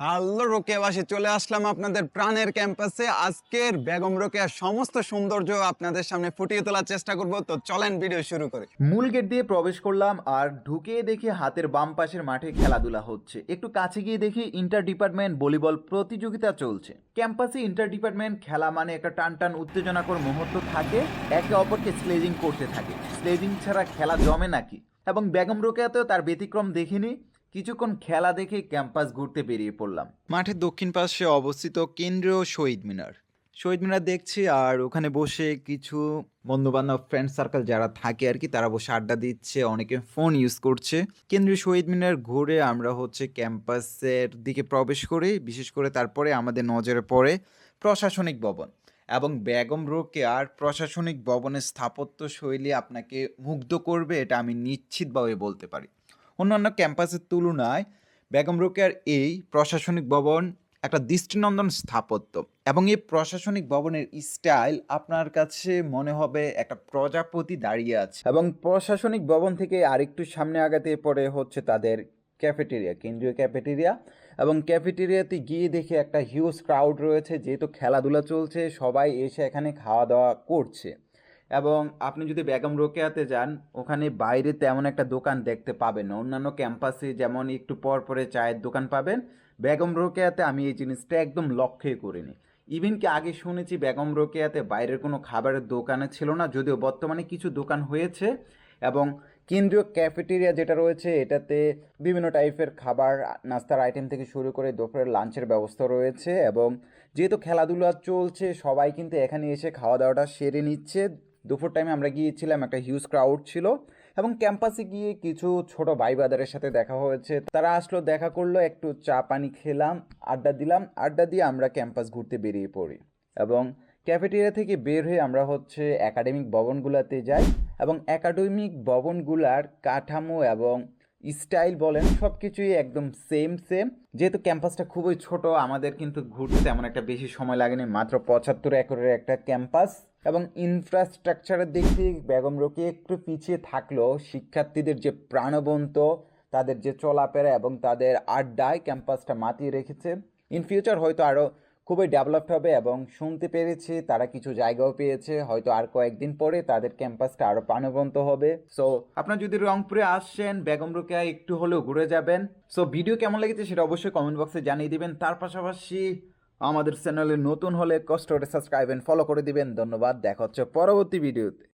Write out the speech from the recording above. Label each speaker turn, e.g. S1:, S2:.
S1: Hello রোকেয়াবাসী, চলে আসলাম আপনাদের প্রাণের ক্যাম্পাসে। আজকের বেগম রোকেয়ার সমস্ত সৌন্দর্য আপনাদের সামনে ফুটিয়ে তোলার চেষ্টা করব। তো চলেন ভিডিও শুরু করে।
S2: মূল গেট দিয়ে প্রবেশ করলাম আর ঢুকে দেখি হাতের বাম পাশের মাঠে খেলাধুলা হচ্ছে। একটু কাছে গিয়ে দেখি ইন্টার ডিপার্টমেন্ট ভলিবল প্রতিযোগিতা চলছে। ক্যাম্পাসে ইন্টার ডিপার্টমেন্ট খেলা মানে একটা টান টান উত্তেজনাকর মুহূর্ত থাকে, একে অপরকে স্লেজিং করতে থাকে। স্লেজিং ছাড়া খেলা জমে নাকি? এবং বেগম রোকেয়াতেও তার ব্যতিক্রম দেখিনি। কিছুক্ষণ খেলা দেখে ক্যাম্পাস ঘুরতে বেরিয়ে পড়লাম। মাঠের দক্ষিণ পাশে অবস্থিত কেন্দ্রীয় শহীদ মিনার। শহীদ মিনার দেখছি আর ওখানে বসে কিছু বন্ধু বান্ধব ফ্রেন্ড সার্কেল যারা থাকে আর কি, তারা বসে আড্ডা দিচ্ছে, অনেকে ফোন ইউজ করছে। কেন্দ্রীয় শহীদ মিনার ঘুরে আমরা হচ্ছে ক্যাম্পাসের দিকে প্রবেশ করি, বিশেষ করে তারপরে আমাদের নজরে পড়ে প্রশাসনিক ভবন এবং বেগম আর প্রশাসনিক ভবনের স্থাপত্য শৈলী আপনাকে মুগ্ধ করবে, এটা আমি নিশ্চিতভাবে বলতে পারি। অন্যান্য ক্যাম্পাসের তুলনায় বেগম রোকেয়ার এই প্রশাসনিক ভবন একটা দৃষ্টিনন্দন স্থাপত্য এবং এই প্রশাসনিক ভবনের স্টাইল আপনার কাছে মনে হবে একটা প্রজাপতি দাঁড়িয়ে আছে। এবং প্রশাসনিক ভবন থেকে আরেকটু সামনে আগাতে পরে হচ্ছে তাদের ক্যাফেটেরিয়া, কেন্দ্রীয় ক্যাফেটেরিয়া এবং ক্যাফেটেরিয়াতে গিয়ে দেখে একটা হিউজ ক্রাউড রয়েছে, যেহেতু খেলাধুলা চলছে, সবাই এসে এখানে খাওয়া দাওয়া করছে। এবং আপনি যদি বেগম রোকেয়াতে যান, ওখানে বাইরে তেমন একটা দোকান দেখতে পাবেন না। অন্যান্য ক্যাম্পাসে যেমন একটু পর পরে চায়ের দোকান পাবেন। বেগম রোকেয়াতে আমি এই জিনিসটা একদম লক্ষ্যই করিনি। ইভেন কি আগে শুনেছি বেগম রোকেয়াতে বাইরের কোনো খাবারের দোকানে ছিল না, যদিও বর্তমানে কিছু দোকান হয়েছে এবং কেন্দ্রীয় ক্যাফেটেরিয়া যেটা রয়েছে, এটাতে বিভিন্ন টাইপের খাবার, নাস্তার আইটেম থেকে শুরু করে দুপুরের লাঞ্চের ব্যবস্থা রয়েছে এবং যেহেতু খেলাধুলা চলছে, সবাই কিন্তু এখানে এসে খাওয়া দাওয়াটা সেরে নিচ্ছে। দুপুর টাইমে আমরা গিয়েছিলাম, একটা হিউজ ক্রাউড ছিল এবং ক্যাম্পাসে গিয়ে কিছু ছোট ভাই বাদারের সাথে দেখা হয়েছে। তারা আসলো, দেখা করল, একটু চা পানি খেলাম, আড্ডা দিলাম, আড্ডা দিয়ে আমরা ক্যাম্পাস ঘুরতে বেরিয়ে পড়ি এবং ক্যাফেটেরিয়া থেকে বের হয়ে আমরা হচ্ছে একাডেমিক ভবনগুলোতে যাই এবং একাডেমিক ভবনগুলার কাঠামো এবং স্টাইল বলেন সব কিছুই একদম সেম সেম যেহেতু ক্যাম্পাসটা খুবই ছোট, আমাদের কিন্তু ঘুরতে তেমন একটা বেশি সময় লাগেনি, মাত্র পঁচাত্তর একরের একটা ক্যাম্পাস। এবং ইনফ্রাস্ট্রাকচারের দিক দিয়ে বেগম রোকে একটু পিছিয়ে থাকলেও শিক্ষার্থীদের যে প্রাণবন্ত, তাদের যে চলাফেরা এবং তাদের আড্ডায় ক্যাম্পাসটা মাতিয়ে রেখেছে। ইন ফিউচার হয়তো আরও খুবই ডেভেলপড হবে এবং শুনতে পেরেছি, তারা কিছু জায়গাও পেয়েছে, হয়তো আর কয়েকদিন পরে তাদের ক্যাম্পাসটা আরও প্রাণবন্ত হবে। সো আপনারা যদি রংপুরে আসছেন বেগম রোকেয়া একটু হলেও ঘুরে যাবেন। সো ভিডিও কেমন লেগেছে সেটা অবশ্যই কমেন্ট বক্সে জানিয়ে দিবেন। তার পাশাপাশি আমাদের চ্যানেলে নতুন হলে কষ্ট করে সাবস্ক্রাইব এন্ড ফলো করে দিবেন। ধন্যবাদ, দেখা হচ্ছে পরবর্তী ভিডিওতে